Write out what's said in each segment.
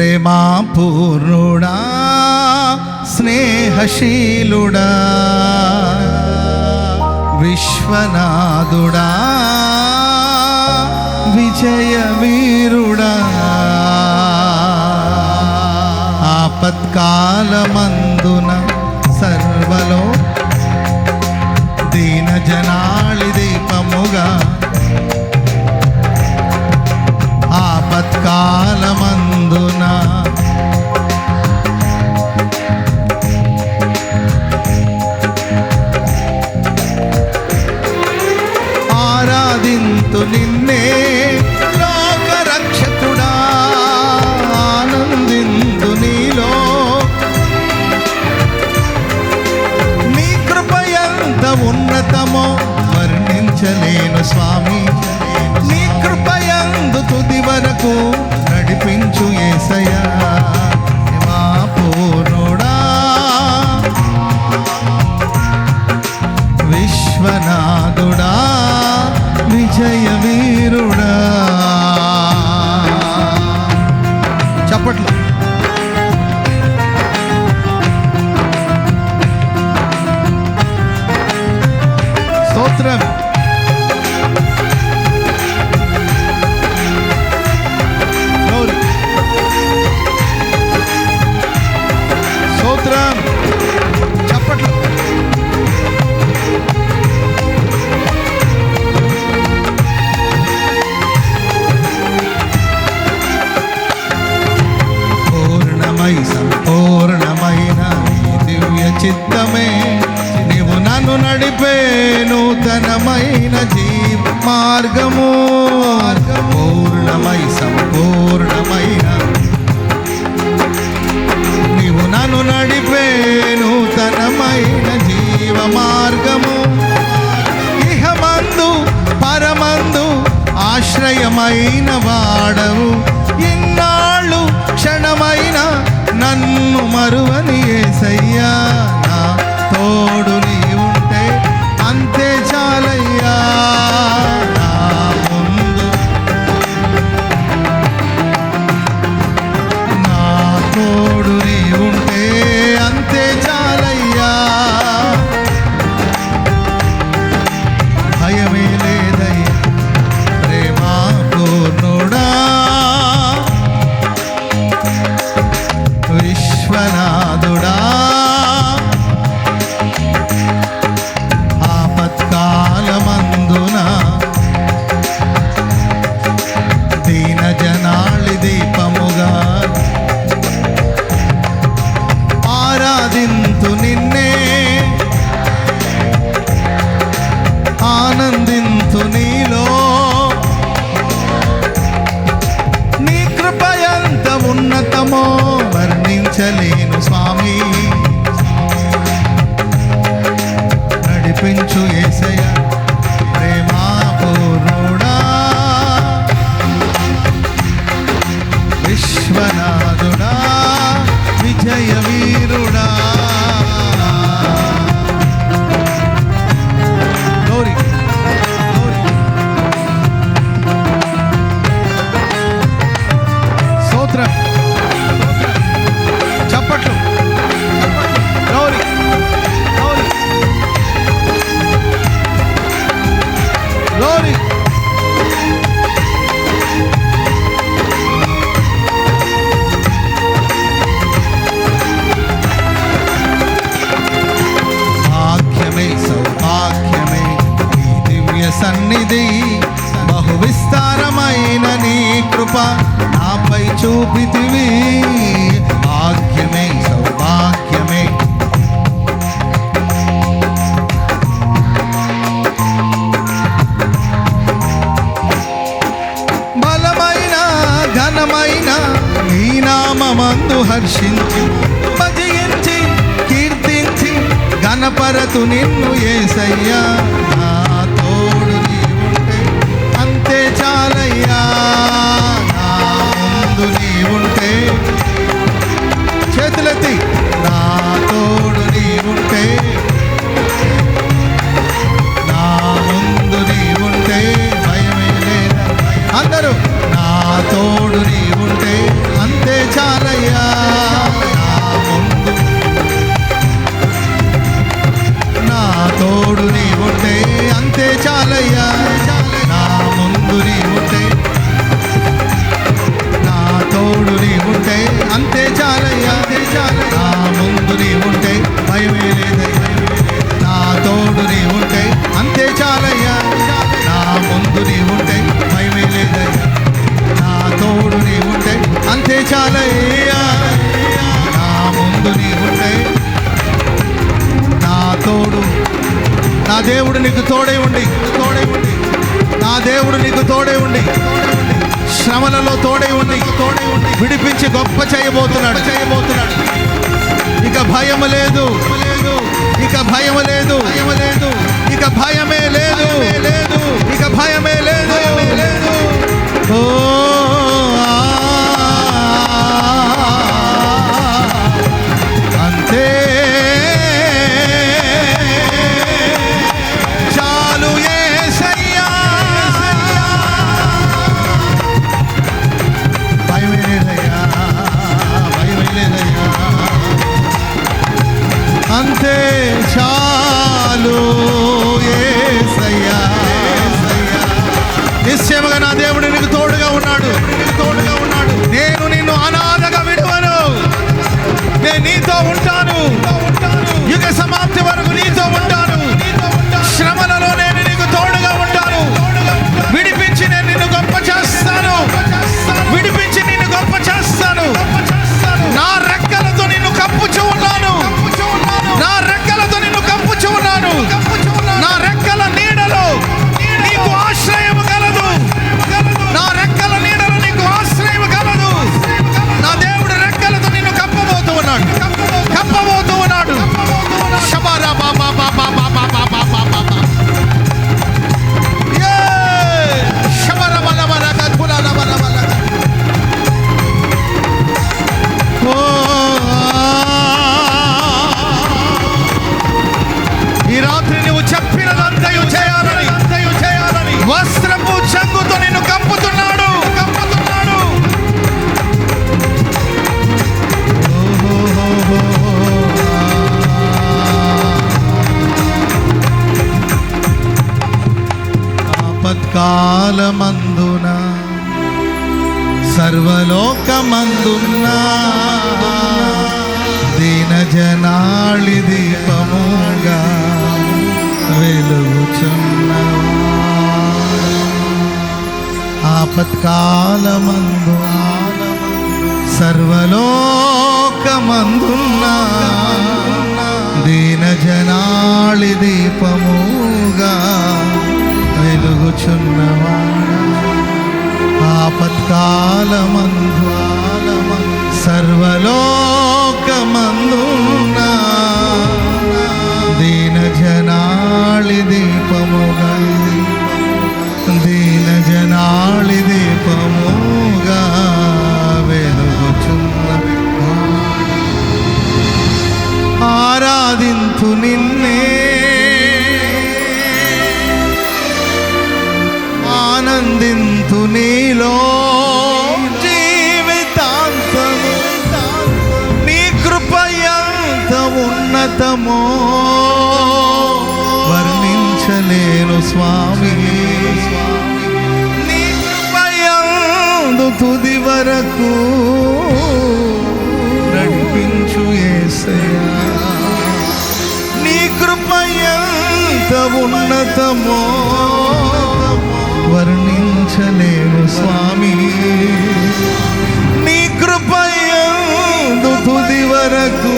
ప్రేమా పూర్ణుడా స్నేహశీలుడా విశ్వనాథుడా విజయవీరుడా ఆపత్కాలమందున సర్వలో outra. మార్గము. పూర్ణమై సంపూర్ణమైన. నీవు నన్ను నడిపే నూతనమైన జీవ మార్గము. ఇహమందు పరమందు ఆశ్రయమైన వాడవు. ఇన్నాళ్ళు క్షణమైన నన్ను మరువని ఏసయ్యా నా తోడు మరణించలేను. హర్షించి భజయించి కీర్తించి గణపరతు నిన్ను ఏసయ్యా மாலையா దేవుడు నీకు తోడై ఉండి తోడై ఉండి. నా దేవుడు నీకు తోడై ఉండి. శ్రమలలో తోడై ఉండి తోడై ఉండి. విడిపించి గొప్ప చేయబోతున్నాడు. చేయబోతున్నాడు ఇక భయం లేదు. లేదు ఇక భయం లేదు. భయం లేదు. ఇక భయమే లేదు లేదు. ఇక భయమే లేదు. అంతే దీన దీపముగా వెలుగుచున్న ఆపత్కాలమందు సర్వలోకమందున్న. దీన జనాళి దీపముగా వెలుగుచున్నవాడా ఆపత్కాలమందు నిన్నే ఆనందింతు నీలో జీవితాంతము. నీ కృప ఎంత ఉన్నతమో వర్ణించలేను స్వామి. నీ కృప యందు తుది వరకు నడిపించు ఏసయ్య ఉన్నతమో వర్ణించలేము స్వామి. నీ కృపయందు తుది వరకు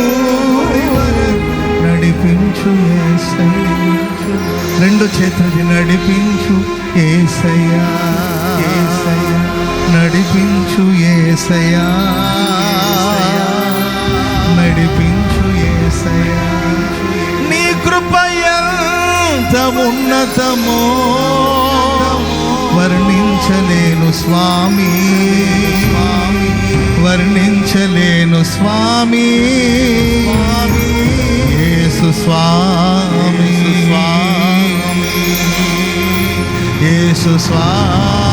నడిపించు యేసయ్య. రెండు చేతులది నడిపించు ఏసయ్యా. ఏసయ్యా నడిపించు ఏసయ్యా. నడిపించు ఏసయ్యా. ఎంత ఉన్నతమో వర్ణించలేను స్వామి. వర్ణించలేను స్వామి. యేసు స్వామి స్వామి. యేసు స్వామి.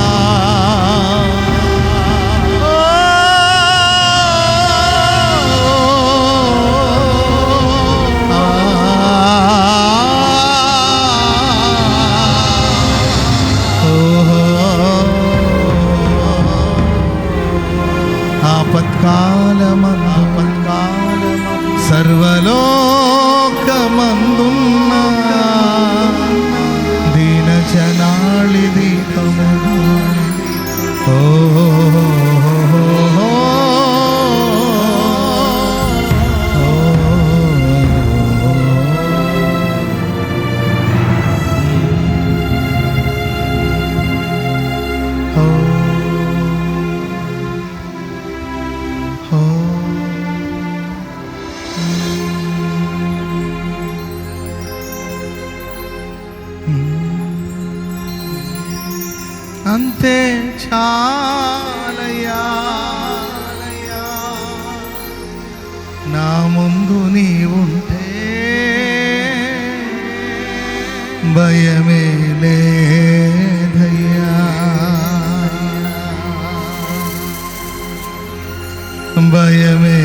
అంతే చాలయా నా ముందు నీవుంటే భయమే లేదయ్యా. భయమే